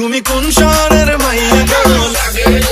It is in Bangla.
তুমি কোন শহরের মাইয়া গো? লাগে